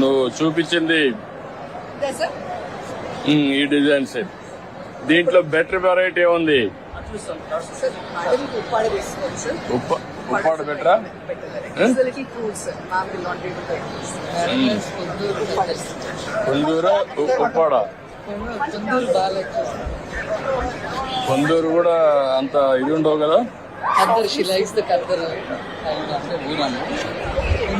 నువ్వు చూపించింది సార్ ఈ డిజైన్స్. దీంట్లో బెటర్ వెరైటీ ఉంది? సార్ ఉప్పాడ సార్ బెటరా. కొందూరు ఉప్పాడ. కొందూరు కూడా అంత ఇది ఉండవు కదా?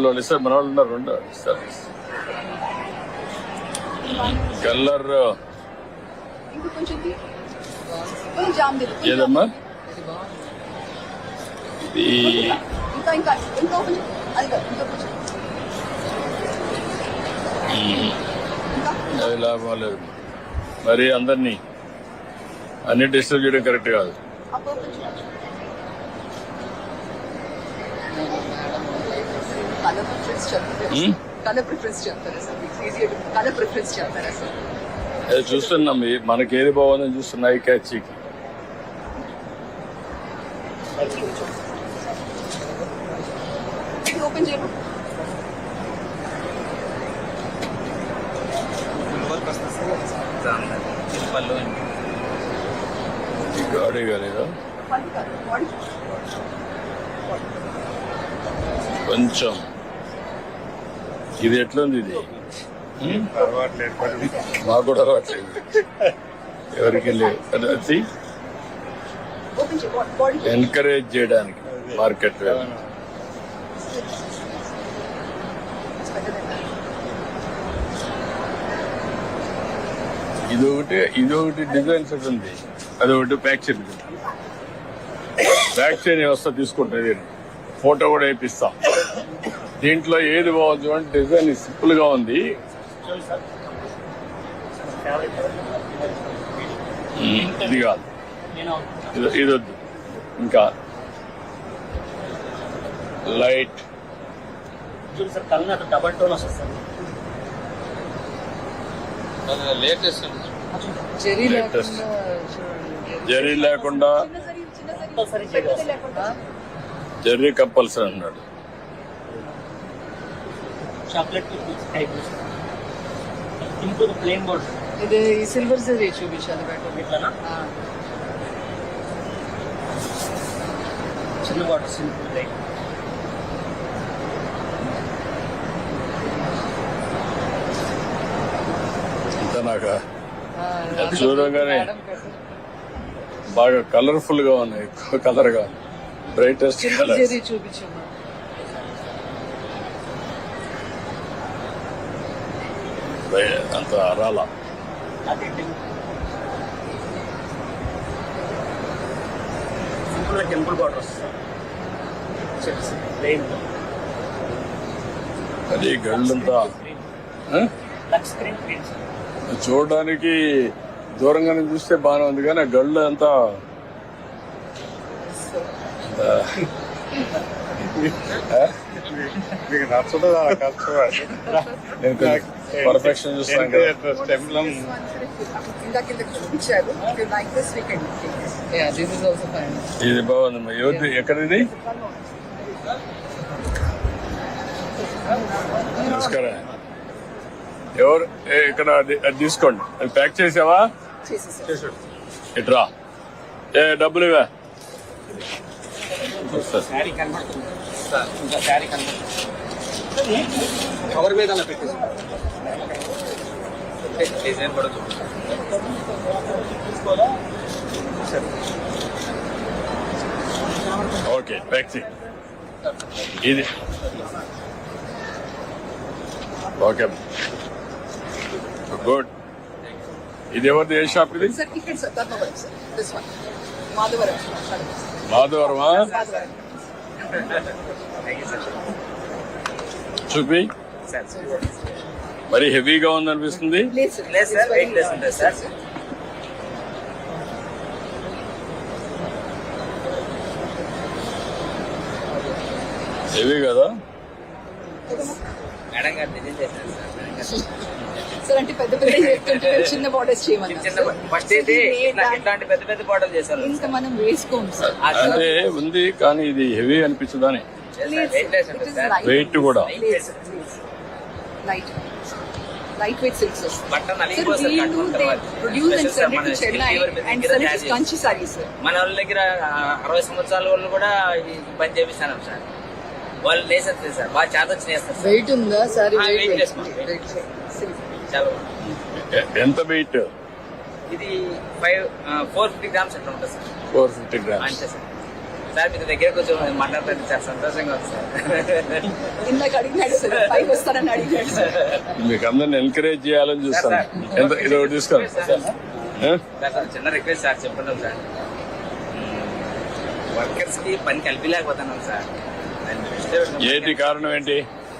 వాళ్ళు ఇస్తారు మన వాళ్ళు ఉన్నారు రెండు ఇస్తారు కలర్ ఏదమ్మా అది లాభం లేదు మరి అందరినీ అన్ని డిస్టర్బ్ చేయడం కరెక్ట్ కాదు ఆ purple చూడండి. కలర్ ప్రిఫరెన్స్ చెప్తారా Hmm? కలర్ ప్రిఫరెన్స్ చెప్తారా సార్ ఈజీ కలర్ ప్రిఫరెన్స్ చెప్తారా సార్ అది చూస్తున్నాం ఈ- మనకి ఏది బాగుందని చూస్తున్నా ఈ క్యాచ్ ఇది ఓపెన్ చేయను గాడి కాలేదా? కొంచెం. ఇది ఎట్లుంది ఇది? మాకు కూడా అలవాట్లేదు. ఎవరికి లేవు అది- ఎన్కరేజ్ చేయడానికి మార్కెట్ ఇది ఒకటి ఇది ఒకటి డిజైన్స్ ఉంది. అది ఒకటి ప్యాక్ చేయండి ప్యాక్ చేయని వ్యవస్థ తీసుకుంటుంది ఫోటో కూడా వేపిస్తాం. దీంట్లో ఏది బాగుంది అంటే డిజైన్ సింపుల్గా ఉంది. ఉమ్, ఇది కాదు. ఇది- వద్దు. ఇంకా light. Double tone latest zari లేకుండా చిన్న సరి చిన్న సరి కంపల్సరీ పెద్దది లేకుండా జరీ కంపల్సరీ అన్నాడు. Chocolate type simple plain border ఇది ఈ సిల్వర్ జరీ చూపించాలి బెటర్ ఇట్లానా? చిన్న బాటిల్ సింపుల్ ఇంత నాకు చూడగానే బాగా కలర్ఫుల్గా ఉన్నాయి ఎక్కువ కలర్గా బ్రైటెస్ట్ కలర్ అంత అరాల. అది సింపుల్ టెంపుల్ బార్డర్ వస్తుంది. సార్ ప్లేన్ అది గళ్ళంతా చూడడానికి దూరంగానే చూస్తే బాగానే ఉంది కానీ గళ్ళు అంతా. మీకు నచ్చదు అలా కష్టపడి నేను పర్ఫెక్షన్ చూస్తాను కదా. స్టెమ్లం ఇందాక కింద చూపించారు. Like this weekend yeah this is also fine ఇది బాగుంది ఎవరిది ఎక్కడిది? నమస్కారం. ఎవరు? ఇక్కడ అది- తీసుకోండి. అది ప్యాక్ చేసావా? ఇట్రా ఏ డబ్బులు ఇవా శారీ కనబడుతుంది సార్ ఇంకా శారీ కన్నా కవర్ మీద అలా పెట్టేసి డిజైన్ కూడా చూపిస్తాను ఓకే ట్యాక్సీ ఇది ఓకే గుడ్ ఇది ఎవరిది ఏ షాప్ ఇది సార్ ఇక్కడ sir Dharmavaram sir this one Madhavaram మాధవరమా Madhavaram చూపి మరి హెవీగా ఉందనిపిస్తుంది. హెవీ కదా? మేడం గారు సార్ అంటే పెద్ద పెద్ద చెప్తుంటే చిన్న బార్డర్స్ చేయమన్నారు. చిన్న ఫస్ట్ అయితే ఇట్లా- ఇట్లాంటి పెద్ద పెద్ద బాటలు చేశారు. ఇంకా మనం సార్. సార్, అంటే ఉంది కానీ ఇది హెవీ అనిపించదని. వెయిట్ కూడా. Light light weight silks. Produce Chennai and Kanchi sorry sir మన వాళ్ళ దగ్గర అరవై సంవత్సరాల వాళ్ళు కూడా ఈ పని చేపిస్తాను సార్. వాళ్ళు నేసేస్తారు సార్. బాగా చేత సార్. వెయిట్ ఉందా? సారీ వెయిట్ ఎంత వెయిట్? ఇది ఫైవ్ ఫోర్ ఫిఫ్టీ గ్రామ్స్ అట్లా ఉంటుంది సార్? Four fifty grams. అంతే సార్. సార్ మీ దగ్గర కొంచెం మాట్లాడుతుంది సార్ సంతోషంగా ఉంది సార్. ఇందాక అడిగినాడు సార్ పైకి వస్తారని అడిగినాడు సార్. మీకు అందరిని ఎంకరేజ్ చేయాలని చూస్తాను. ఎంత ఇది ఒకటి తీసుకోండి చిన్న రిక్వెస్ట్ సార్ చెప్పండి సార్. వర్కర్స్కి పని కలిపిలేకపోతున్నాం సార్. ఏంటి కారణం ఏంటి?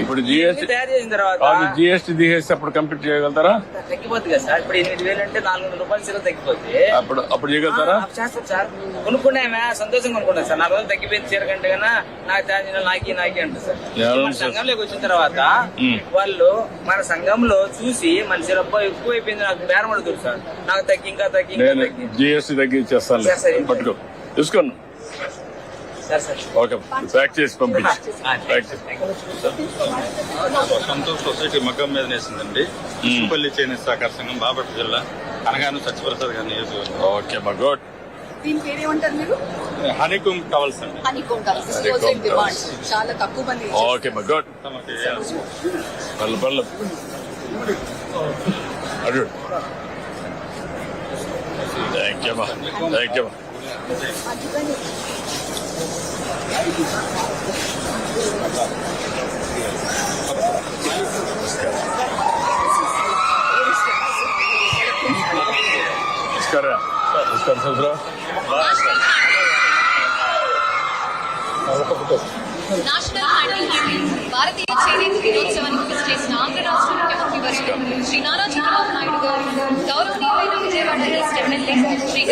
ఇప్పుడు జిఎస్టీ తయారు చేసిన తర్వాత కాదు జిఎస్టీ తీసేసి అప్పుడు కంప్లీట్ చేయగలుగుతారా? తగ్గిపోతుంది కదా సార్. ఇప్పుడు ఎనిమిది వేలు అంటే నాలుగు వందల రూపాయలు సీల తగ్గిపోతే అప్పుడు అప్పుడు చేయగలుగుతారా? చేస్తాం సార్. కొనుక్కున్నామే సంతోషంగా కొనుక్కున్నాం సార్. నాలుగు వందలు తగ్గిపోయింది చీర కంటే కన్నా నాకు తయారు నాకి నాకి అంటారు సార్. మన సార్? సంఘంలోకి వచ్చిన తర్వాత. వాళ్ళు మన సంఘంలో చూసి మన సిరప్ప ఎక్కువ అయిపోయింది నాకు బేరం అడుగుతారు సార్. నాకు తగ్గి ఇంకా తగ్గి తగ్గి. జిఎస్టీ సరే, సరే. పట్టుకో. సార్ సార్ ఓకే ప్యాక్ చేసి పంపించి ఆ, ప్యాక్ చేసి సంతోష్ సొసైటీ మగ్గం మీద నేసిందండి. ఉప్పల్లి చేనేత సహకార సంఘం బాపట్ల జిల్లా అనగాను సత్యప్రసాద్ గారి నియోజకవర్గం. ఓకే మా గుడ్ దీని పేరు ఏమంటారు మీరు? హనీకుమ్ టవల్స్ అండి. హనీ కొంటారు డిమాండ్ చాలా తక్కువ మంది ఓకే మా గుడ్ తమకి పళ్ళు పళ్ళు అడు థ్యాంక్ యూ మా థ్యాంక్ యూ नमस्कार नमस्कार सर నేషనల్ హ్యాండింగ్ భారతీయ చేనేత దినోత్సవానికి చేసిన ఆంధ్ర రాష్ట్ర ముఖ్యమంత్రి వర్యులు శ్రీ నారా చంద్రబాబు నాయుడు గారు గౌరవనీయమైన విజయవాడ ఈస్ట్ ఎమ్మెల్యే శ్రీ